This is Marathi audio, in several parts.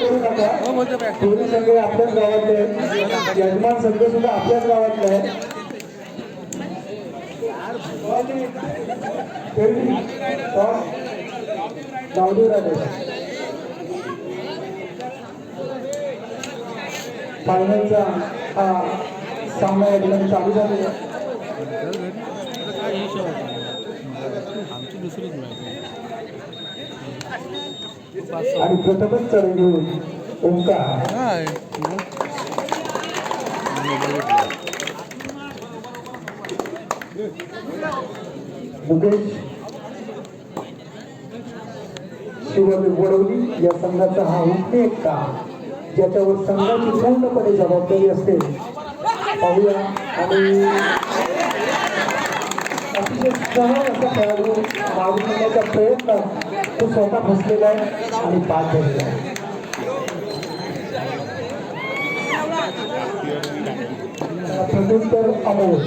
करू नका दोन्ही संघ आपल्याच गावातले आहेत. यजमान संघ सुद्धा आपल्याच गावातला आहे फायनलचा हा सामना एकदम चालू झालेला आमची दुसरीच आणि प्रथमच चरणी ओंकार. मुकेश. शिवाजी वडवली या संघाचा हा उल्लेख का? ज्याच्यावर संघाची पूर्णपणे जबाबदारी असते. पाहूया. आणि अतिशय सहज असा खेळाडू मागून येण्याचा प्रयत्न तो स्वतः फसलेला आहे आणि बाद झालेला आहे. प्रत्युत्तर अमोल.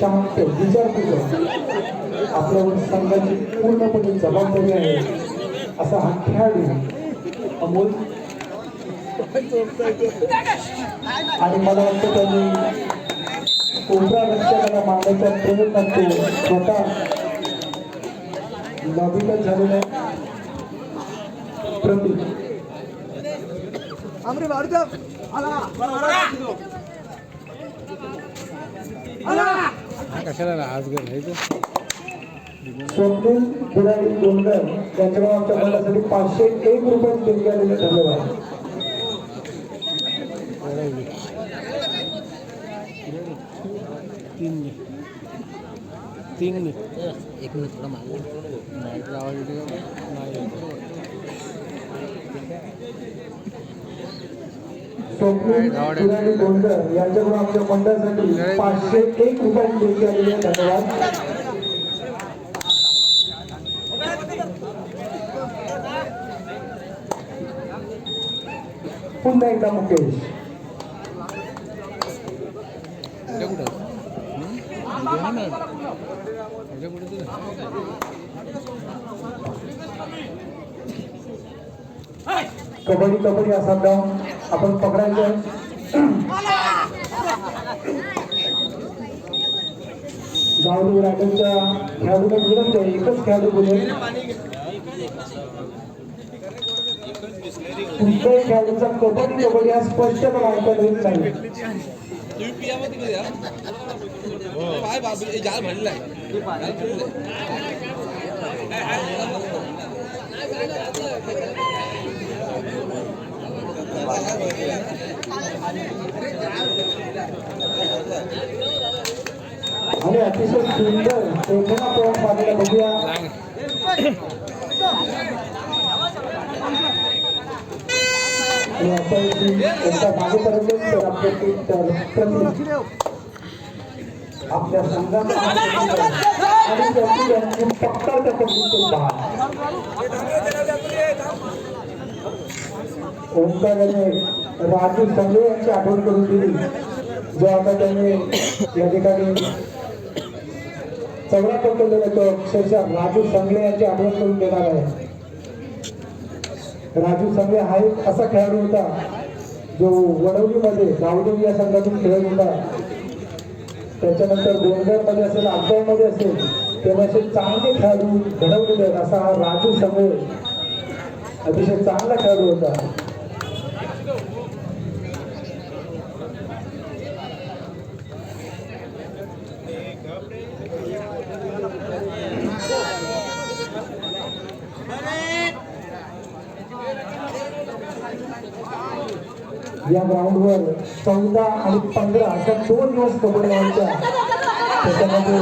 शांत विचारपूर्वक. आपल्यावर संघाची पूर्णपणे जबाबदारी आहे असा हा खेळाडू अमोल. आणि मला वाटतं त्यांनी कोबरा रक्षकाला मारण्याचा प्रयत्न तो स्वतः लॉबीतच झालेला आहे. प्रतीक. कशाला आज स्वप्नील बुराई गोंडर यांच्याकडून आमच्या मंडळासाठी पाचशे एक रुपये देणगी आलेले धन्यवाद तीन एक मिनिट थोडा मागे नाही आवाज येते का नाही येत. स्वप्नील बुराई गोंडर यांच्याकडून आमच्या मंडळासाठी पाचशे एक रुपये देणगी आलेले धन्यवाद पुन्हा एकदा मुकेश त्याच्या कुठं कबड्डी कबड्डी असा डाऊन आपण पकडायचं आहे. गावडी रायगडच्या खेळाडूला विनंती आहे एकच खेळाडू बोलेल कुठल्याही खेळाडूचा कबड्डी कबड्डी हा स्पष्ट ऐकायला देत नाही. आणि अतिशय सुंदर पेठणा पॉईंट पाहायला बघूया. आणि तर आपल्या टीम तर आपल्या संघाचा आणि त्यांची यांची पक्का ओंकार यांनी राजू संजय यांची आठवण करून दिली. जो आता त्यांनी या ठिकाणी चौदा पकडलेला तो अक्षरशः राजू संगळे यांची आठवण करून देणार आहे. राजू संगळे हा एक असा खेळाडू होता जो वडवलीमध्ये गावदेवी या संघातून खेळत होता. त्याच्यानंतर गोंदरमध्ये असेल मध्ये असेल तेव्हा असे चांगले खेळाडू घडवलेले आहेत असा हा राजू समोर अतिशय चांगला खेळाडू होता. या ग्राउंडवर चौदा आणि पंधरा अशा दोन दिवस कबड्डी व्हायच्या त्याच्यामध्ये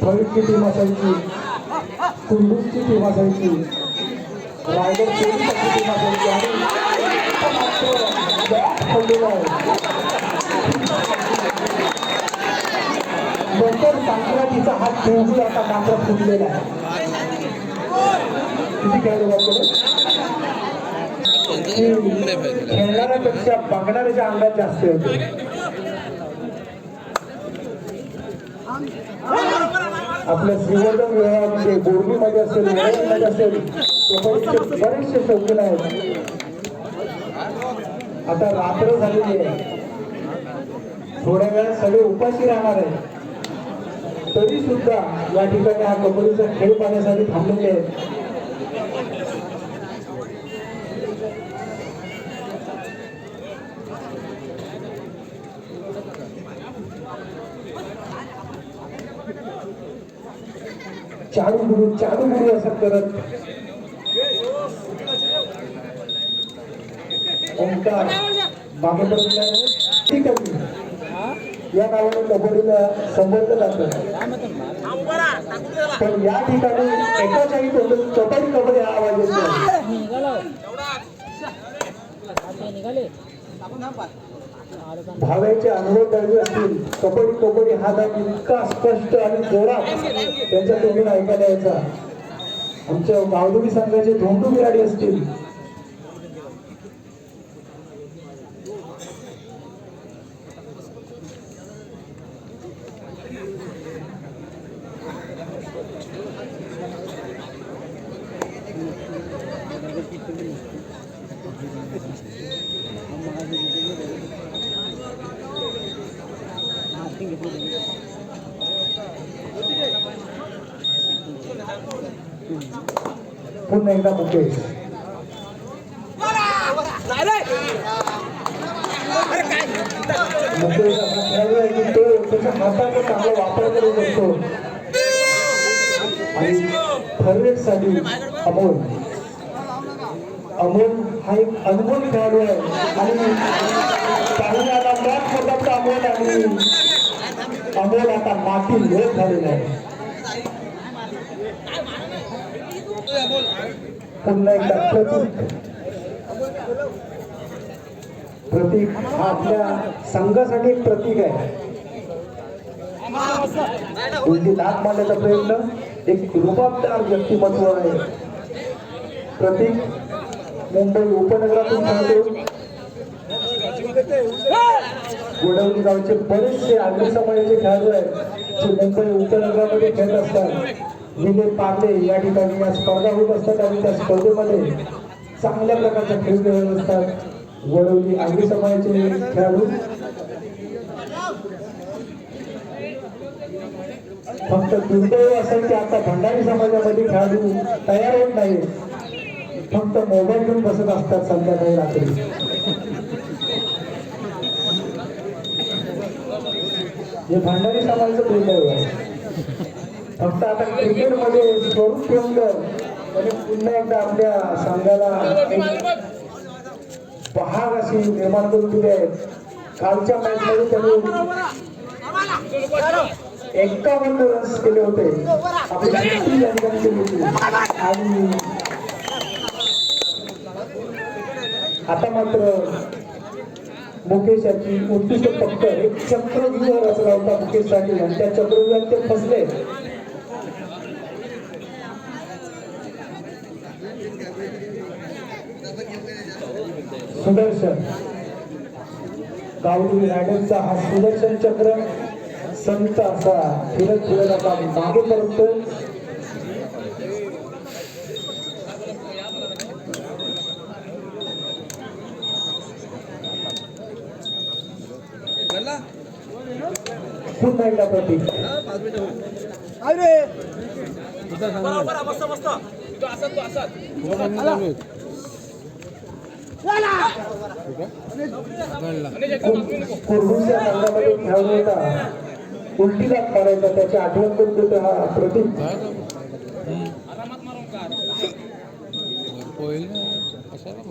प्रवीणची टीम असायची कुंडूची टीम असायची रायगड पोलिसाची टीम असायची आणि इथं मात्र गॅप पडलेला नंतर संक्रांतीचा हा खेळही आता मात्र फुटलेला आहे किती खेळाडू वापरले नाही पाहिजे खेळणाऱ्यापेक्षा बघणाऱ्याच्या अंगात जास्त होते आपल्या श्रीवर्धन बोर्डीमध्ये असेल वडगावमध्ये असेल कबड्डीचे बरेचसे शौकीन आहेत. आता रात्र झालेली आहे. थोड्या वेळात सगळे उपाशी राहणार आहे तरी सुद्धा या ठिकाणी हा कबड्डीचा खेळ पाहण्यासाठी थांबलेले आहेत. चारू गुरु चारू गुरु असं करत. ओंकार. ठीक आहे या नावाने कबड्डीला संबोधलं जातं. पण या ठिकाणी एकाच्याही तोंडून कबड्डी कबड्डी हा आवाज येत नाही अनुभव दळले असतील. कबड्डी कबड्डी हा नाद इतका स्पष्ट आणि जोरात त्यांच्या तोंडून ऐकायला यायचा आमच्या गावडोली संघाचे धोंडू बिराडी असतील. पुन्हा एकदा मुकेश मुकेश तो त्याच्या चांगला वापर आणि फरवेटसाठी अमोल. अमोल हा एक अनमोल खेळाडू आहे. आणि काही आता अमोल आणि अमोल आता माती लोक झालेला आहे. पुन्हा एकदा प्रतीक. प्रतीक हा आपल्या संघासाठी एक प्रतीक आहे. उलटी लाभ मारण्याचा प्रयत्न एक रुबाबदार व्यक्तिमत्व आहे. प्रतीक मुंबई उपनगरातून खेळतो गोडवली गावचे बरेचसे आगरी खेळाडू आहेत जे मुंबई उपनगरामध्ये खेळत असतात. विजय पार्ले या ठिकाणी या स्पर्धा होत असतात आणि त्या स्पर्धेमध्ये चांगल्या प्रकारचा खेळ खेळत असतात. वडवली आगरी समाजाचे खेळाडू. फक्त दुर्दैव असेल की आता भंडारी समाजामध्ये खेळाडू तयार होत नाही फक्त मोबाईल घेऊन बसत असतात संध्याकाळी रात्री. हे भंडारी समाजाचं दुर्दैव आहे. फक्त आता क्रिकेटमध्ये स्वरूप ठेवलं आणि पुन्हा एकदा आपल्या संघाला पहाग अशी निर्माण करून दिली आहे. कालच्या मॅच मध्ये त्यांनी एकावन्न रन्स केले होते. आपली या ठिकाणी केली होती. आणि आता मात्र मुकेश याची उत्कृष्ट फक्त एक चक्रव्यूह रचला होता मुकेशसाठी आणि त्या चक्रव्यूहात ते फसले. सुदर्शन. गावडी रायडरचा हा सुदर्शन चक्र संत असा. फिरत फिरत आता मागे परतो पुन्हा एकदा प्रतीक पाच कुर्डूच्या संघामध्ये उलटीला करायचा त्याची आठवण करून देतो हा प्रतीक. कशाला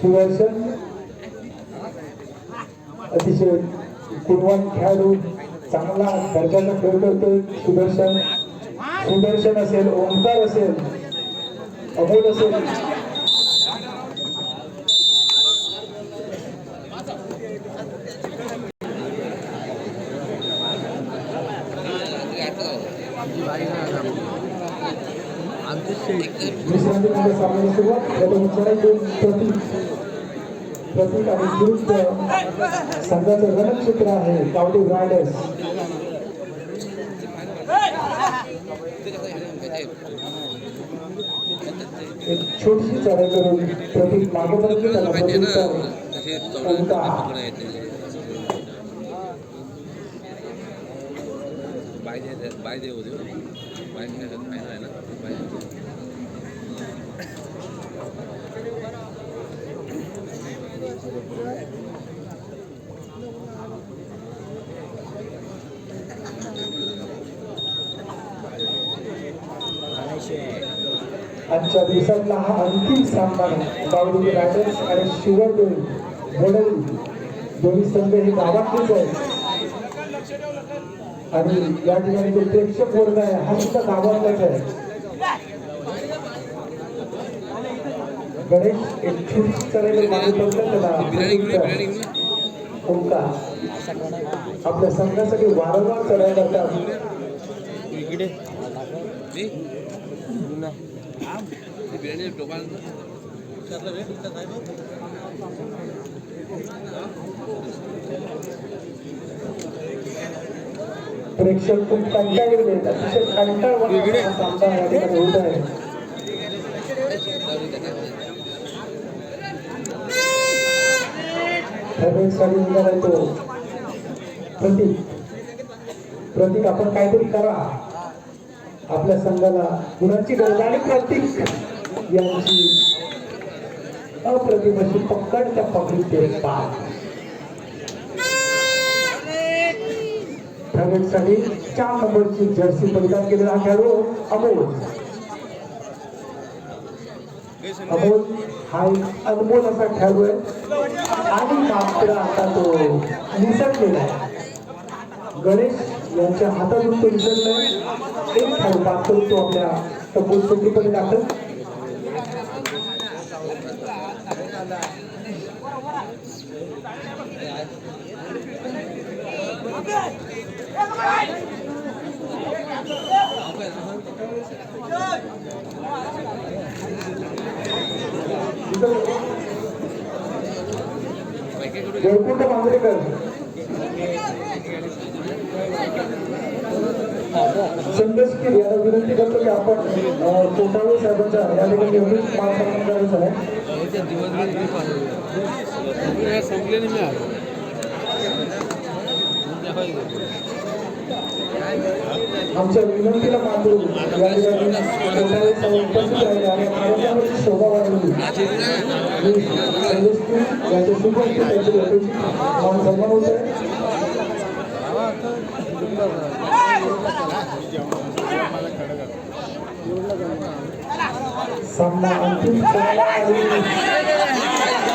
सुदर्शन अतिशय गुणवान खेळाडू चांगला दर्जाचा खेळ करतोय सुदर्शन. सुदर्शन असेल ओंकार असेल अमोल असेल आमची बाई नाही आली. आमची शेट चढाई प्रतीक आणि विरुद्ध संघाचं रणक्षेत्र आहे गावडी रायडर्स एक छोटीशी चढाई करून प्रतीक आजच्या दिवसातला हा अंतिम सामना गावडी रायडर्स आणि शिवरदेव वडवली दोन्ही संघ हे गावातलेच आहेत. आणि या ठिकाणी जो प्रेक्षक वर्ग आहे हा सुद्धा गावातलाच आहे. गणेश एक छोटी चढाई मागे पडलं त्याला. आपल्या संघासाठी वारंवार चढाई करतात इकडे ती? ती बिर्याणी टोपाल प्रेक्षक खूप कंटाळलेले आहेत. अतिशय कंटाळवाणा हा सामना या ठिकाणी होत आहे. साठी निघाला तो. प्रतीक. प्रतीक आपण काहीतरी करा. आपल्या संघाला गुणाची गरज आहे. आणि प्रतीक. यांची अप्रतिम अशी पकड त्या पकडीत पारसाठी चार नंबरची जर्सी परिधान केलेला खेळाडू अमोल. अमोल हा एक अनमोल असा खेळाडू आहे. आणि मात्र आता तो निसटलेला आहे. गणेश यांच्या हातातून तो निसटलाय एक खेळ पात्र तो आपल्या तब्बूत चौकीमध्ये दाखल. जयकुंड मांजरेकर संदेश विनंती करतो की आपण कोटाळे साहेबांच्या या ठिकाणी एवढीच मान सन्मान करायचा आहे संपले नाही आमच्या विनंतीला मान देऊन या ठिकाणी उपस्थित राहिले आणि कार्यक्रमाची शोभा वाढवली. त्यांची मान सन्मान होत आहे सामना अंतिम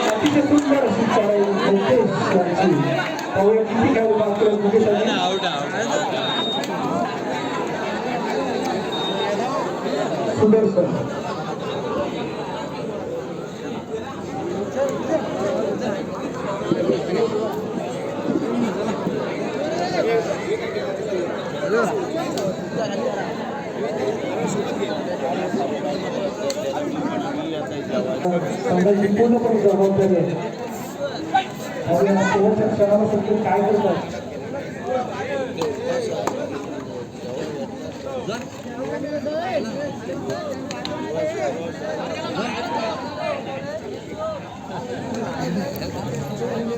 अतिशय सुंदर अशी चढाई यांची. त्यामुळे किती खेळाडू बाकी आहेत मुकेश यांनी? सुदर्शन संघाची पूर्णपणे जबाबदारी आहे आणि शेवटच्या क्षणाला सगळे काय करतात?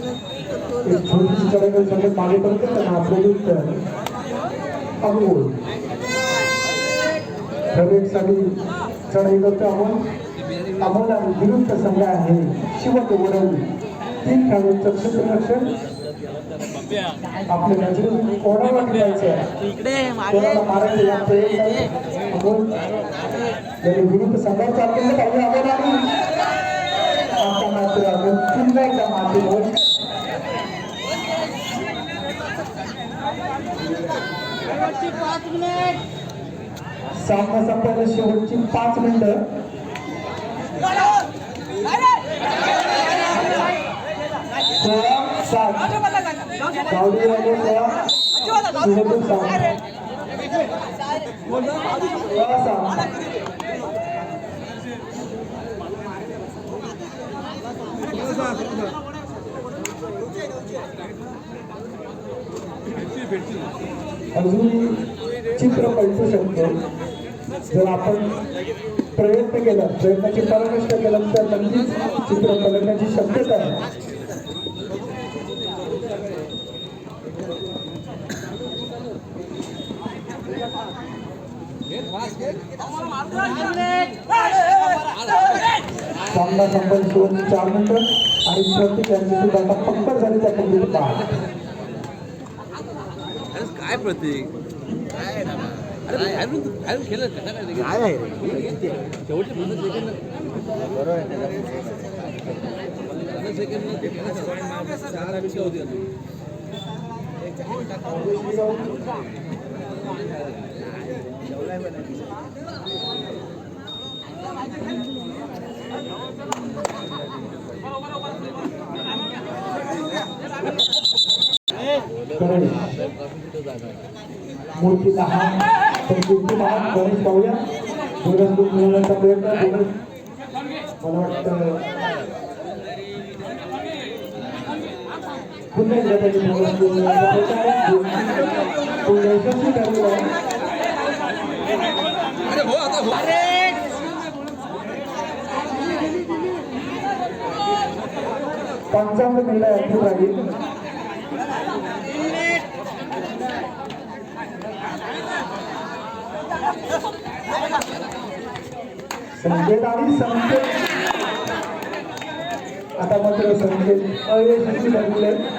छोटीशी चढाई सगळे मागे पडतात त्यांना प्रयुक्त अमोल प्रवेशसाठी चढाई करतो अमोल अमोल विरुद्ध संघ आहे. शिवत वडवली तीन खेळाडूंचं क्षेत्ररक्षण आपल्या नजरेतून कोणाला ठेवायचं आहे? मारायचं विरुद्ध संघात चाललेलं पाहिजे. सामना संपायला शेवटची पाच मिनिटं सोळा सात गावडी राहिले सोळा चित्र पडू शकतो जर आपण प्रयत्न केला प्रयत्नाची पराकाष्ठ केला तर नक्कीच चित्र पलटण्याची शक्यता आहे. सामना संपन्न शेवटची चार मिनिटं. आणि प्रत्येक यांची सुद्धा आता पक्कड झाली त्या पद्धतीने पाहा अरे काय प्रतीक? काय मूर्ती दहा तर कीर्ती महान गणेश पाहूया बोनस गुण मिळवण्याचा प्रयत्न बोनस मला वाटतं पुन्हा एकदा त्यांनी बोनस गुण मिळवण्याचा प्रयत्न आहे. तो यशस्वी ठरलेला आहे अरे हो आता हो. पंचावन्न महिला ऍक्टिव्ह राहील संकेत आणि संकेत आता मात्र संकेत अयशस्वी ठरलेले आहेत.